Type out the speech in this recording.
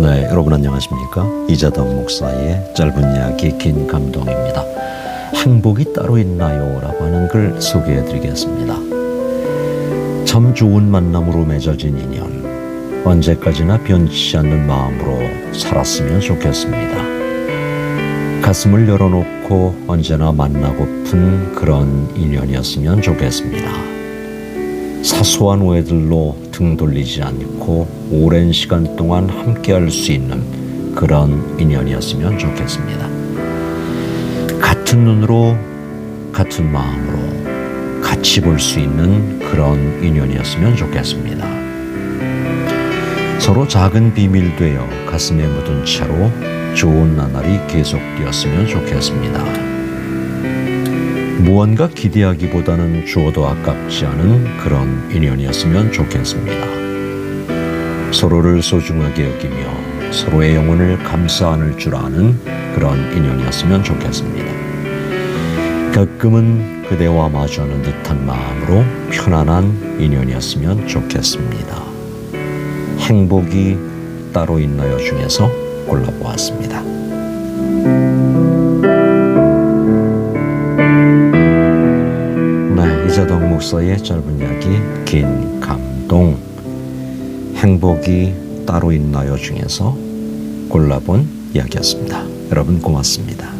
네, 여러분 안녕하십니까? 이자덕 목사의 짧은 이야기 긴 감동입니다. 행복이 따로 있나요? 라고 하는 글 소개해 드리겠습니다. 참 좋은 만남으로 맺어진 인연. 언제까지나 변치 않는 마음으로 살았으면 좋겠습니다. 가슴을 열어놓고 언제나 만나고픈 그런 인연이었으면 좋겠습니다. 사소한 오해들로 등 돌리지 않고 오랜 시간 동안 함께 할 수 있는 그런 인연이었으면 좋겠습니다. 같은 눈으로 같은 마음으로 같이 볼 수 있는 그런 인연이었으면 좋겠습니다. 서로 작은 비밀 되어 가슴에 묻은 채로 좋은 나날이 계속되었으면 좋겠습니다. 무언가 기대하기보다는 주어도 아깝지 않은 그런 인연이었으면 좋겠습니다. 서로를 소중하게 여기며 서로의 영혼을 감싸 안을 줄 아는 그런 인연이었으면 좋겠습니다. 가끔은 그대와 마주하는 듯한 마음으로 편안한 인연이었으면 좋겠습니다. 행복이 따로 있나요 중에서 골라보았습니다. 목사의 짧은 이야기 긴 감동 행복이 따로 있나요 중에서 골라본 이야기였습니다. 여러분 고맙습니다.